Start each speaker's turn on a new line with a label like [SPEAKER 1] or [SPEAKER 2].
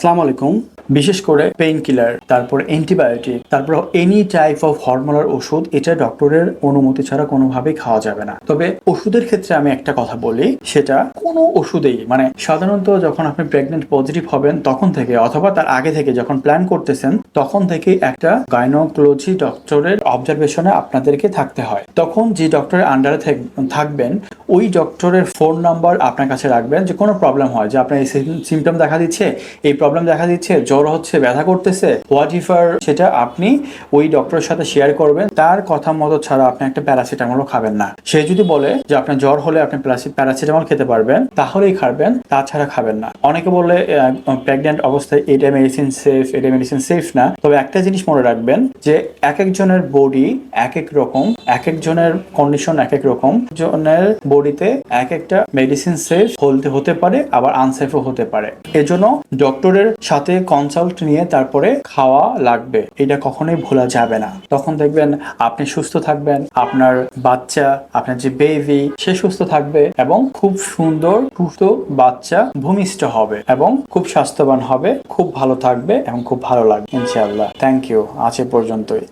[SPEAKER 1] আসসালামু আলাইকুম। বিশেষ করে পেইন কিলার তারপর অ্যান্টিবায়োটিক তারপর এনি টাইপ অফ হরমোনাল ওষুধ, এটা ডক্টরের অনুমতি ছাড়া কোনোভাবেই খাওয়া যাবে না। তবে ওষুধের ক্ষেত্রে আমি একটা কথা বলি, সেটা কোনো ওষুধেই মানে সাধারণত যখন আপনি প্রেগনেন্ট পজিটিভ হবেন তখন থেকে, অথবা তার আগে থেকে যখন প্ল্যান করতেছেন, তখন থেকে একটা গাইনোকোলজি ডক্টরের অবজারভেশনে আপনাদেরকে থাকতে হয়। তখন যে ডক্টরের আন্ডারে থাকবেন, ওই ডক্টরের ফোন নাম্বার আপনার কাছে রাখবেন যে কোনো প্রবলেম হয়, যে আপনার এই সিমটম দেখা দিচ্ছে, এই প্রবলেম দেখা দিচ্ছে, জ্বর হচ্ছে, ব্যথা করতেছে হোয়াট ইফার সেটা আপনি ওই ডক্টরের সাথে শেয়ার করবেন, তার কথা মতো ছাড়া আপনি একটা প্যারাসিটামলও খাবেন না। সে যদি বলে যে আপনার জ্বর হলে আপনি প্যারাসিটামল খেতে পারবেন, তাহলেই খাবেন, তাছাড়া খাবেন না। অনেকে বলে প্রেগনেন্ট অবস্থায় এটা মেডিসিন সেফ এটা মেডিসিন সেফ না। তবে একটা জিনিস মনে রাখবেন যে এক একজনের বডি এক এক রকম এক একজনের কন্ডিশন এক এক রকম। জনের বডিতে এক একটা মেডিসিন সেফ হতে হতে পারে, আবার আনসেফও হতে পারে। এজন্য ডক্টরের সাথে কনসাল্ট নিয়ে তারপরে খাওয়া লাগবে। এটা কখনোই ভোলা যাবে না। তখন দেখবেন আপনি সুস্থ থাকবেন, আপনার বাচ্চা, আপনার যে বেবি সে সুস্থ থাকবে এবং খুব সুন্দর, সুস্থ বাচ্চা ভূমিষ্ঠ হবে এবং খুব স্বাস্থ্যবান হবে, খুব ভালো থাকবে এবং খুব ভালো লাগবে, ইনশাআল্লাহ। থ্যাংক ইউ আছে পর্যন্তই।